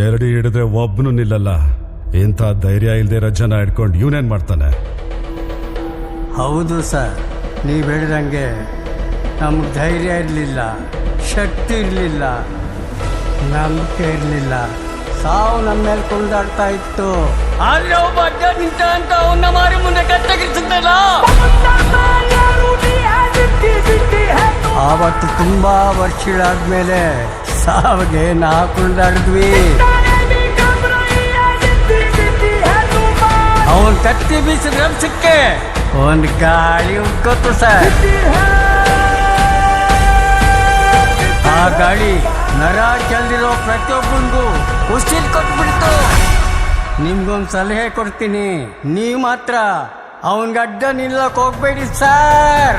ಜರಡಿ ಹಿಡಿದ್ರೆ ಒಬ್ಬನು ನಿಲ್ಲಲ್ಲ. ಇಂಥ ಧೈರ್ಯ ಇಲ್ಲದೆ ಇರೋ ಜನ ಹಿಡ್ಕೊಂಡು ಇವನೇನ್ ಮಾಡ್ತಾನೆ? ಹೌದು ಸರ್. ನೀವು ಹೇಳಿದಂಗೆ ನಮ್ಗೆ ಧೈರ್ಯ ಇರಲಿಲ್ಲ ಶಕ್ತಿ ಇರಲಿಲ್ಲ ನಂಬಿಕೆ ಇರಲಿಲ್ಲ. ಸಾವು ನಮ್ಮ ಮೇಲೆ ಕುಳಿದಾಡ್ತಾ ಇತ್ತು. ಆದ್ರೆ ಒಬ್ಬ ಅಡ್ಡ ನಿಂತ ಅಂತ ಅವನ್ನ ಮಾರಿ ಮುಂದೆ ಕತ್ತಗಿರ್ತದಲ್ಲ ಆವತ್ತು ತುಂಬಾ ವರ್ಷಗಳಾದ್ಮೇಲೆ ಸಾವಿಗೆ ನಾ ಕುಣಿದಾಡಿದ್ವಿ ಅವನ್ ಕತ್ತಿ ಬೀಸಿದ ಸಿಕ್ಕೆ. ಒಂದ್ ಗಾಳಿ ಉಟ್ಕೋತು ಸರ್. ಆ ಗಾಳಿ ನರ ಚೆಲ್ದಿರೋ ಪ್ರತಿಯೊಬ್ಬನಿಗೂ ಉಸಿರು ಕೊಟ್ಬಿಡ್ತು. ನಿಮ್ಗೊಂದು ಸಲಹೆ ಕೊಡ್ತೀನಿ. ನೀವು ಮಾತ್ರ ಅವನ್ಗೆ ಅಡ್ಡ ನಿಲ್ಲಕ್ ಹೋಗ್ಬೇಡಿ ಸರ್.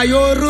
mayor